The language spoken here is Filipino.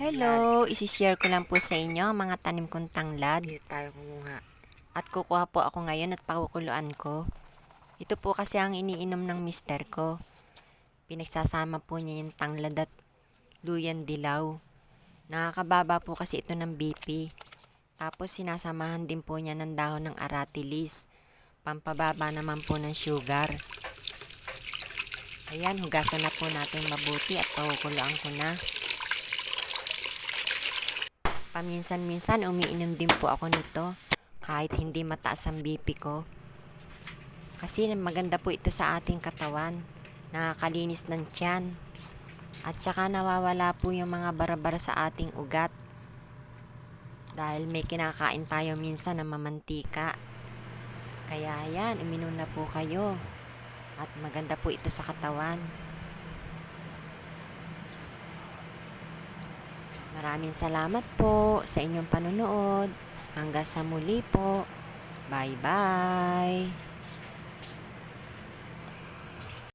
Hello, isi-share ko lang po sa inyo ang mga tanim kong tanglad. Dito tayo kumuha. At kukuha po ako ngayon at pakukuluan ko. Ito po kasi ang iniinom ng mister ko. Pinagsasama po niya yung tanglad at luyan dilaw. Nakakababa po kasi ito ng BP. Tapos sinasamahan din po niya ng dahon ng aratilis. Pampababa naman po ng sugar. Ayan, hugasan na po natin mabuti at pakukuluan ko na. Paminsan-minsan umiinom din po ako nito kahit hindi mataas ang BP ko. Kasi maganda po ito sa ating katawan. Nakakalinis ng tiyan. At saka nawawala po yung mga barabara sa ating ugat. Dahil may kinakain tayo minsan na mamantika. Kaya yan, uminom na po kayo. At maganda po ito sa katawan. Maraming salamat po sa inyong panonood. Hanggang sa muli po. Bye-bye.